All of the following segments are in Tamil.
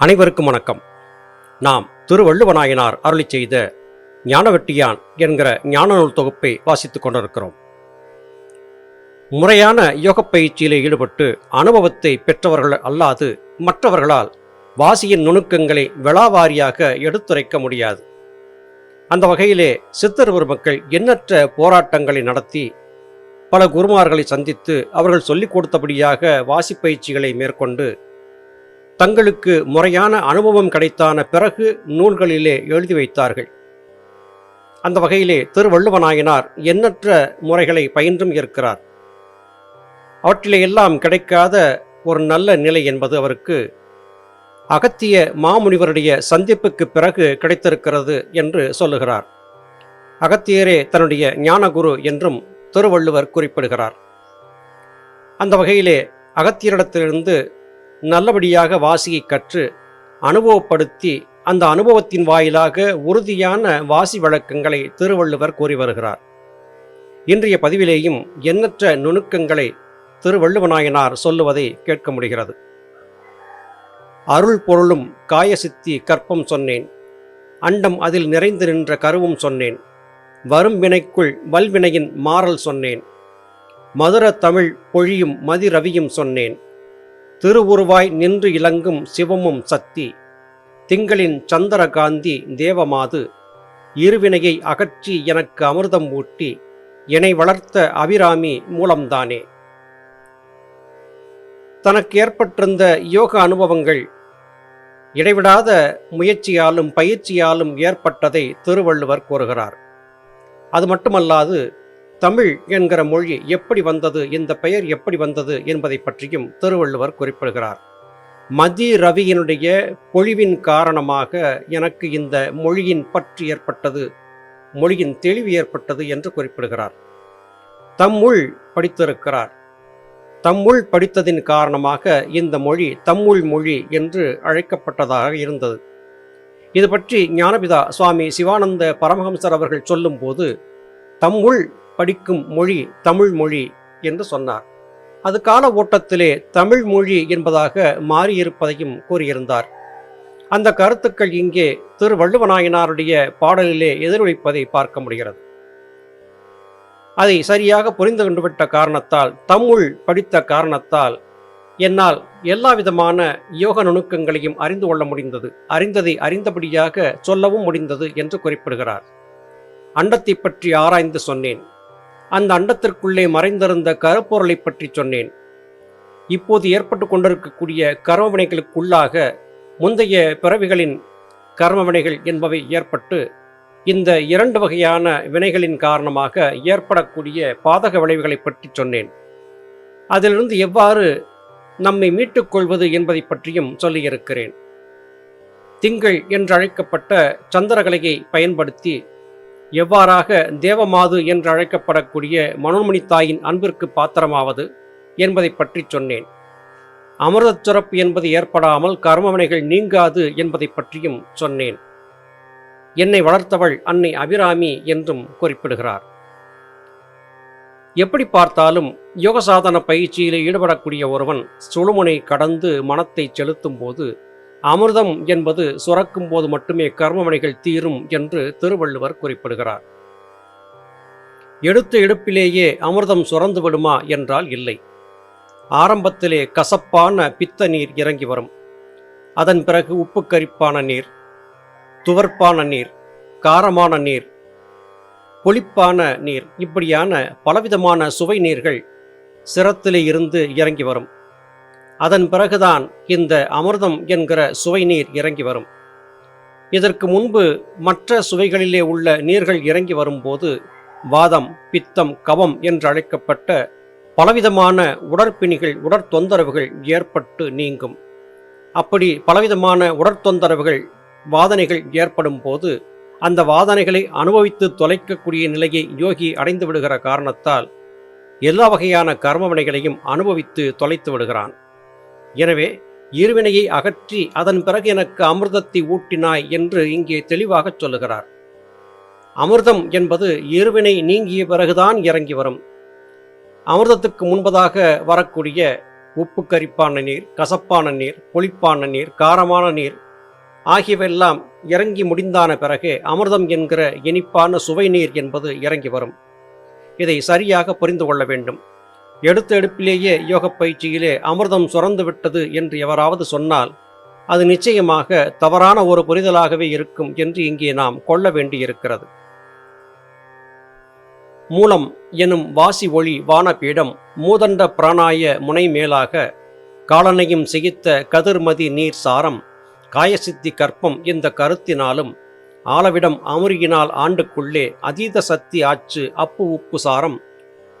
அனைவருக்கும் வணக்கம். நாம் திருவள்ளுவநாயனார் அருளி செய்த ஞானவெட்டியான் என்கிற ஞான நூல் தொகுப்பை வாசித்துக் கொண்டிருக்கிறோம். முறையான யோகப் பயிற்சியிலே ஈடுபட்டு அனுபவத்தை பெற்றவர்கள் அல்லாது மற்றவர்களால் வாசியின் நுணுக்கங்களை விழாவாரியாக எடுத்துரைக்க முடியாது. அந்த வகையிலே சித்தர் பெருமக்கள் எண்ணற்ற போராட்டங்களை நடத்தி பல குருமார்களை சந்தித்து அவர்கள் சொல்லிக் கொடுத்தபடியாக வாசிப்பயிற்சிகளை மேற்கொண்டு தங்களுக்கு முறையான அனுபவம் கிடைத்தான பிறகு நூல்களிலே எழுதி வைத்தார்கள். அந்த வகையிலே திருவள்ளுவநாயனார் எண்ணற்ற முறைகளை பயின்றும் இருக்கிறார். அவற்றிலே எல்லாம் கிடைக்காத ஒரு நல்ல நிலை என்பது அவருக்கு அகத்திய மாமுனிவருடைய சந்திப்புக்கு பிறகு கிடைத்திருக்கிறது என்று சொல்லுகிறார். அகத்தியரே தன்னுடைய ஞானகுரு என்றும் திருவள்ளுவர் குறிப்பிடுகிறார். அந்த வகையிலே அகத்தியரிடத்திலிருந்து நல்லபடியாக வாசியை கற்று அனுபவப்படுத்தி அந்த அனுபவத்தின் வாயிலாக உறுதியான வாசி வழக்கங்களை திருவள்ளுவர் கூறி வருகிறார். இன்றைய பதிவிலேயும் எண்ணற்ற நுணுக்கங்களை திருவள்ளுவநாயனார் சொல்லுவதை கேட்க முடிகிறது. அருள் பொருளும் காயசித்தி கற்பம் சொன்னேன். அண்டம் அதில் நிறைந்து நின்ற கருவும் சொன்னேன். வரும் வினைக்குள் வல்வினையின் மாறல் சொன்னேன். மதுர தமிழ் பொழியும் மதிரவியும் சொன்னேன். திருவுருவாய் நின்று இலங்கும் சிவமும் சக்தி. திங்களின் சந்திரகாந்தி தேவமாது. இருவினையை அகற்றி எனக்கு அமிர்தம் ஊட்டி என்னை வளர்த்த அபிராமி மூலம்தானே. தனக்கு ஏற்பட்டிருந்த யோக அனுபவங்கள் இடைவிடாத முயற்சியாலும் பயிற்சியாலும் ஏற்பட்டதை திருவள்ளுவர் கூறுகிறார். அது மட்டுமல்லாது தமிழ் என்கிற மொழி எப்படி வந்தது இந்த பெயர் எப்படி வந்தது என்பதை பற்றியும் திருவள்ளுவர் குறிப்பிடுகிறார். மதி ரவியினுடைய பொழிவின் காரணமாக எனக்கு இந்த மொழியின் பற்று ஏற்பட்டது மொழியின் தெளிவு ஏற்பட்டது என்று குறிப்பிடுகிறார். தம்முள் படித்திருக்கிறார். தம்முள் படித்ததின் காரணமாக இந்த மொழி தம்முள் மொழி என்று அழைக்கப்பட்டதாக இருந்தது. இது பற்றி ஞானபிதா சுவாமி சிவானந்த பரமஹம்சர் அவர்கள் சொல்லும்போது தம்முள் படிக்கும் மொழி தமிழ் மொழி என்று சொன்னார். அது கால ஓட்டத்திலே தமிழ் மொழி என்பதாக மாறியிருப்பதையும் கூறியிருந்தார். அந்த கருத்துக்கள் இங்கே திருவள்ளுவநாயனாருடைய பாடலிலே எதிரொலிப்பதை பார்க்க முடிகிறது. அதை சரியாக புரிந்து கொண்டுவிட்ட காரணத்தால் தம்முள் படித்த காரணத்தால் என்னால் எல்லா விதமான யோக நுணுக்கங்களையும் அறிந்து கொள்ள முடிந்தது. அறிந்ததை அறிந்தபடியாக சொல்லவும் முடிந்தது என்று குறிப்பிடுகிறார். அண்டத்தை பற்றி ஆராய்ந்து சொன்னேன். அந்த அண்டத்திற்குள்ளே மறைந்திருந்த கருப்பொருளை பற்றி சொன்னேன். இப்போது ஏற்பட்டு கொண்டிருக்கக்கூடிய கர்மவினைகளுக்குள்ளாக முந்தைய பிறவிகளின் கர்மவினைகள் என்பவை ஏற்பட்டு இந்த இரண்டு வகையான வினைகளின் காரணமாக ஏற்படக்கூடிய பாதக விளைவுகளை பற்றி சொன்னேன். அதிலிருந்து எவ்வாறு நம்மை மீட்டுக்கொள்வது என்பதை பற்றியும் சொல்லியிருக்கிறேன். திங்கள் என்றழைக்கப்பட்ட சந்திரகலையை பயன்படுத்தி எவ்வாறாக தேவமாது என்று அழைக்கப்படக்கூடிய மனோன்மணி தாயின் அன்பிற்கு பாத்திரமாவது என்பதை பற்றி சொன்னேன். அமிர்தச் சுரப்பு என்பது ஏற்படாமல் கர்மவினைகள் நீங்காது என்பதை பற்றியும் சொன்னேன். என்னை வளர்த்தவள் அன்னை அபிராமி என்றும் குறிப்பிடுகிறார். எப்படி பார்த்தாலும் யோக சாதன பயிற்சியில் ஈடுபடக்கூடிய ஒருவன் சுழுமுனை கடந்து மனத்தை செலுத்தும் போது அமிர்தம் என்பது சுரக்கும் போது மட்டுமே கர்மமனைகள் தீரும் என்று திருவள்ளுவர் குறிப்பிடுகிறார். எடுத்த எடுப்பிலேயே அமிர்தம் சுரந்து விடுமா என்றால் இல்லை. ஆரம்பத்திலே கசப்பான பித்த நீர் இறங்கி வரும். அதன் பிறகு உப்பு கரிப்பான நீர் துவர்ப்பான நீர் காரமான நீர் புளிப்பான நீர் இப்படியான பலவிதமான சுவை நீர்கள் சிரத்திலே இருந்து இறங்கி வரும். அதன் பிறகுதான் இந்த அமிர்தம் என்கிற சுவை நீர் இறங்கி வரும். இதற்கு முன்பு மற்ற சுவைகளிலே உள்ள நீர்கள் இறங்கி வரும்போது வாதம் பித்தம் கவம் என்று அழைக்கப்பட்ட பலவிதமான உடற்பிணிகள் உடற்தொந்தரவுகள் ஏற்பட்டு நீங்கும். அப்படி பலவிதமான உடற்தொந்தரவுகள் வாதனைகள் ஏற்படும் போது அந்த வாதனைகளை அனுபவித்து தொலைக்கக்கூடிய நிலையை யோகி அடைந்து விடுகிற காரணத்தால் எல்லா வகையான கர்மவினைகளையும் அனுபவித்து தொலைத்து விடுகிறான். எனவே இருவினையை அகற்றி அதன் பிறகு எனக்கு அமிர்தத்தை ஊட்டினாய் என்று இங்கே தெளிவாகச் சொல்லுகிறார். அமிர்தம் என்பது இருவினை நீங்கிய பிறகுதான் இறங்கி வரும். அமிர்தத்துக்கு முன்பதாக வரக்கூடிய உப்பு கரிப்பான நீர் கசப்பான நீர் புளிப்பான நீர் காரமான நீர் ஆகியவெல்லாம் இறங்கி முடிந்தான பிறகு அமிர்தம் என்கிற இனிப்பான சுவை நீர் என்பது இறங்கி வரும். இதை சரியாக புரிந்து கொள்ள வேண்டும். எடுத்த எடுப்பிலேயே யோக பயிற்சியிலே அமிர்தம் சுரந்து விட்டது என்று எவராவது சொன்னால் அது நிச்சயமாக தவறான ஒரு புரிதலாகவே இருக்கும் என்று இங்கே நாம் கொள்ள வேண்டியிருக்கிறது. மூலம் எனும் வாசி ஒளி வானபீடம் மூதண்ட பிராணாய முனை மேலாக காலனையும் சிகித்த கதிர்மதி நீர் சாரம் காயசித்தி கற்பம் இந்த கருத்தினாலும் ஆலவிடம் அமுருகினால் ஆண்டுக்குள்ளே அதீத சக்தி ஆச்சு அப்பு உப்பு சாரம்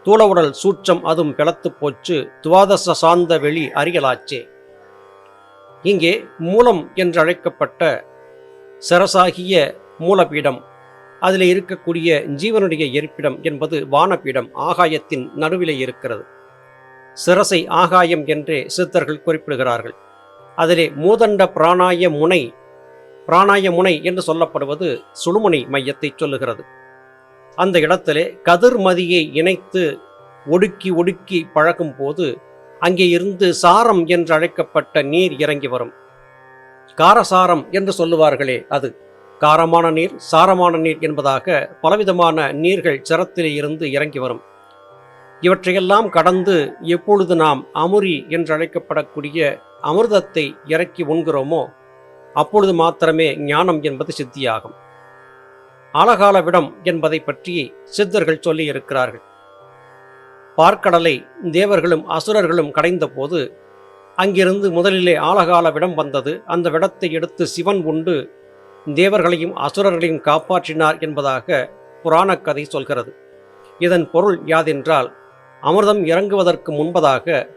தூளவுடல் சூற்றம் அதுவும் பிளத்து போச்சு துவாதச சாந்த வெளி அறியலாச்சே இங்கே மூலம் என்றழைக்கப்பட்ட சரசாகிய மூலபீடம் அதில் இருக்கக்கூடிய ஜீவனுடைய இருப்பிடம் என்பது வானபீடம் ஆகாயத்தின் நடுவிலே இருக்கிறது. சிரசை ஆகாயம் என்றே சித்தர்கள் குறிப்பிடுகிறார்கள். அதிலே மூதண்ட பிராணாய முனை பிராணாய முனை என்று சொல்லப்படுவது சுழுமுனை மையத்தை சொல்லுகிறது. அந்த இடத்திலே கதிர்மதியை இணைத்து ஒடுக்கி ஒடுக்கி பழகும் போது அங்கே இருந்து சாரம் என்று அழைக்கப்பட்ட நீர் இறங்கி வரும். காரசாரம் என்று சொல்லுவார்களே அது. காரமான நீர் சாரமான நீர் என்பதாக பலவிதமான நீர்கள் சிரத்திலே இருந்து இறங்கி வரும். இவற்றையெல்லாம் கடந்து எப்பொழுது நாம் அமுரி என்று அழைக்கப்படக்கூடிய அமிர்தத்தை இறக்கி உண்கிறோமோ அப்பொழுது மாத்திரமே ஞானம் என்பது சித்தியாகும். ஆலகால விடம் என்பதை பற்றி சித்தர்கள் சொல்லியிருக்கிறார்கள். பார்க்கடலை தேவர்களும் அசுரர்களும் கடைந்தபோது அங்கிருந்து முதலிலே ஆலகால விடம் வந்தது. அந்த விடத்தை எடுத்து சிவன் உண்டு தேவர்களையும் அசுரர்களையும் காப்பாற்றினார் என்பதாக புராணக் கதை சொல்கிறது. இதன் பொருள் யாதென்றால் அமிர்தம் இறங்குவதற்கு முன்பதாக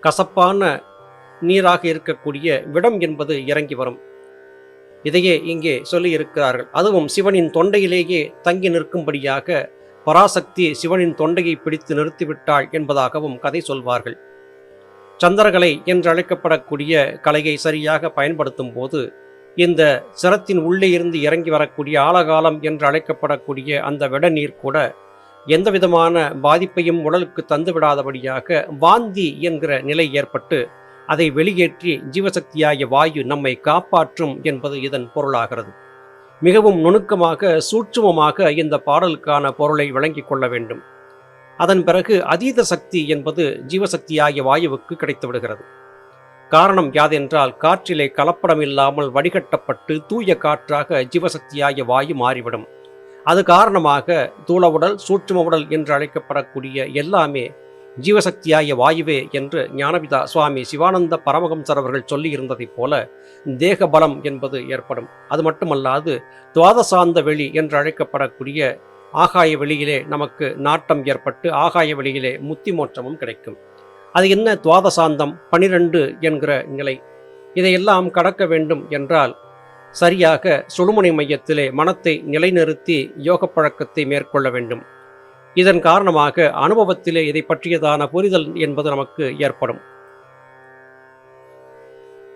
கசப்பான நீராக இருக்கக்கூடிய விடம் என்பது இறங்கி வரும். இதையே இங்கே சொல்லி இருக்கிறார்கள் அதுவும் சிவனின் தொண்டையிலேயே தங்கி நிற்கும்படியாக பராசக்தி சிவனின் தொண்டையை பிடித்து நிறுத்திவிட்டாள் என்பதாகவும் கதை சொல்வார்கள். சந்திரகலை என்று அழைக்கப்படக்கூடிய கலையை சரியாக பயன்படுத்தும் போது இந்த சிரத்தின் உள்ளே இருந்து இறங்கி வரக்கூடிய ஆழகாலம் என்று அழைக்கப்படக்கூடிய அந்த வெடநீர் கூட எந்த விதமான பாதிப்பையும் உடலுக்கு தந்துவிடாதபடியாக வாந்தி என்கிற நிலை ஏற்பட்டு அதை வெளியேற்றி ஜீவசக்தியாகிய வாயு நம்மை காப்பாற்றும் என்பது இதன் பொருளாகிறது. மிகவும் நுணுக்கமாக சூட்சுமமாக இந்த பாடலுக்கான பொருளை விளங்கிக் கொள்ள வேண்டும். அதன் பிறகு அதீத சக்தி என்பது ஜீவசக்தியாகிய வாயுவுக்கு கிடைத்து விடுகிறது காரணம் யாதென்றால் காற்றிலே கலப்படம் இல்லாமல் வடிகட்டப்பட்டு தூய காற்றாக ஜீவசக்தியாகிய வாயு மாறிவிடும். அது காரணமாக தூள உடல் சூட்சும உடல் என்று அழைக்கப்படக்கூடிய எல்லாமே ஜீவசக்தியாகிய வாயுவே என்று ஞானபிதா சுவாமி சிவானந்த பரமஹம்சர் அவர்கள் சொல்லியிருந்ததைப் போல தேக பலம் என்பது ஏற்படும். அது மட்டுமல்லாது துவாதசாந்த வெளி என்று அழைக்கப்படக்கூடிய ஆகாய வெளியிலே நமக்கு நாட்டம் ஏற்பட்டு ஆகாய வெளியிலே முத்தி மோற்றமும் கிடைக்கும். அது என்ன துவாதசாந்தம்? பனிரெண்டு என்கிற நிலை. இதையெல்லாம் கடக்க வேண்டும் என்றால் சரியாக சுழுமுனை மையத்திலே மனத்தை நிலைநிறுத்தி யோக பழக்கத்தை மேற்கொள்ள வேண்டும். இதன் காரணமாக அனுபவத்திலே இதை பற்றியதான புரிதல் என்பது நமக்கு ஏற்படும்.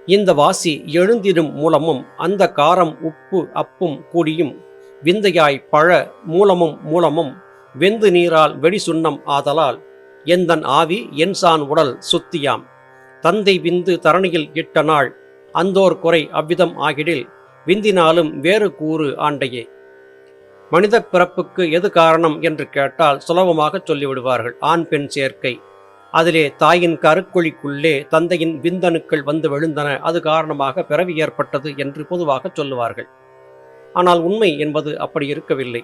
இந்த வாசி எழுந்திடும் மூலமும் அந்த காரம் உப்பு அப்பும் கூடியும் விந்தையாய் பழ மூலமும் மூலமும் வெந்து நீரால் வெடி சுண்ணம் ஆதலால் எந்தன் ஆவி என்சான் உடல் சுத்தியாம். தந்தை விந்து தரணியில் இட்ட நாள் அந்தோர் குறை அவ்விதம் ஆகிடில் விந்தினாலும் வேறு கூறு ஆண்டையே. மனித பிறப்புக்கு எது காரணம் என்று கேட்டால் சுலபமாக சொல்லிவிடுவார்கள். ஆண் பெண் சேர்க்கை. அதிலே தாயின் கருக்குழிக்குள்ளே தந்தையின் விந்தணுக்கள் வந்து விழுந்தன. அது காரணமாக பிறவி ஏற்பட்டது என்று பொதுவாக சொல்லுவார்கள். ஆனால் உண்மை என்பது அப்படி இருக்கவில்லை.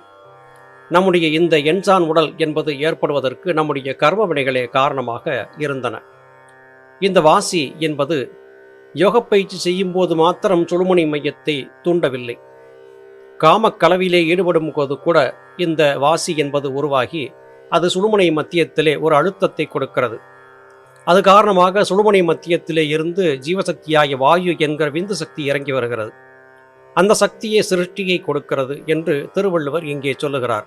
நம்முடைய இந்த என்சான் உடல் என்பது ஏற்படுவதற்கு நம்முடைய கர்ம வினைகளே காரணமாக இருந்தன. இந்த வாசி என்பது யோகப்பயிற்சி செய்யும் போது மாத்திரம் சுழுமணி மையத்தை தூண்டவில்லை. காமக்கலவிலே ஈடுபடும் போது கூட இந்த வாசி என்பது உருவாகி அது சுடுமுனை மத்தியத்திலே ஒரு அழுத்தத்தை கொடுக்கிறது. அது காரணமாக சுடுமுனை மத்தியத்திலே இருந்து ஜீவசக்தியாகிய வாயு என்கிற விந்து சக்தி இறங்கி வருகிறது. அந்த சக்தியே சிருஷ்டியை கொடுக்கிறது என்று திருவள்ளுவர் இங்கே சொல்லுகிறார்.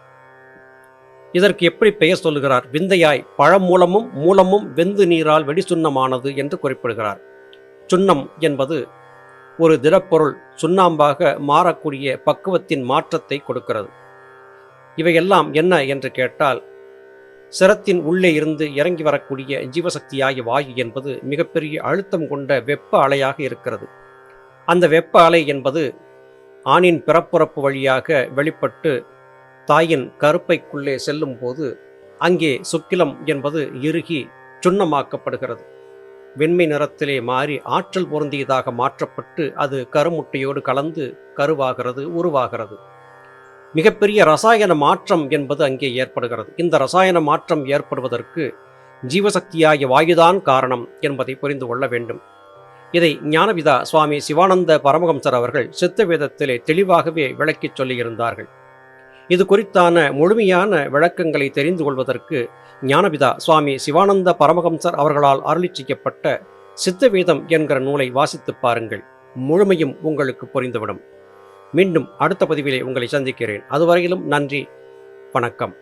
இதற்கு எப்படி பெயர் சொல்லுகிறார்? விந்தையாய் பழம் மூலமும் மூலமும் வெந்து நீரால் வெடிசுண்ணமானது என்று குறிப்பிடுகிறார். சுண்ணம் என்பது ஒரு திடப்பொருள் சுண்ணாம்பாக மாறக்கூடிய பக்குவத்தின் மாற்றத்தை கொடுக்கிறது. இவையெல்லாம் என்ன என்று கேட்டால் சிரத்தின் உள்ளே இருந்து இறங்கி வரக்கூடிய ஜீவசக்தியாகிய வாயு என்பது மிகப்பெரிய அழுத்தம் கொண்ட வெப்ப அலையாக இருக்கிறது. அந்த வெப்ப அலை என்பது ஆணின் பிறப்புறப்பு வழியாக வெளிப்பட்டு தாயின் கருப்பைக்குள்ளே செல்லும்போது அங்கே சுக்கிலம் என்பது இறுகி சுண்ணமாக்கப்படுகிறது. வெண்மை நிறத்திலே மாறி ஆற்றல் பொருந்தியதாக மாற்றப்பட்டு அது கருமுட்டையோடு கலந்து கருவாகிறது உருவாகிறது. மிகப்பெரிய ரசாயன மாற்றம் என்பது அங்கே ஏற்படுகிறது. இந்த ரசாயன மாற்றம் ஏற்படுவதற்கு ஜீவசக்தியாகிய வாயுதான் காரணம் என்பதை புரிந்து கொள்ள வேண்டும். இதை ஞானவிதா சுவாமி சிவானந்த பரமஹம்சர் அவர்கள் சித்த வேதத்திலே தெளிவாகவே விளக்கிச் சொல்லியிருந்தார்கள். இது குறித்தான முழுமையான விளக்கங்களை தெரிந்து கொள்வதற்கு ஞானபிதா சுவாமி சிவானந்த பரமஹம்சர் அவர்களால் அருளி செய்யப்பட்ட சித்தவேதம் என்கிற நூலை வாசித்துப் பாருங்கள். முழுமையும் உங்களுக்கு புரிந்துவிடும். மீண்டும் அடுத்த பதிவிலே உங்களை சந்திக்கிறேன். அதுவரையிலும் நன்றி வணக்கம்.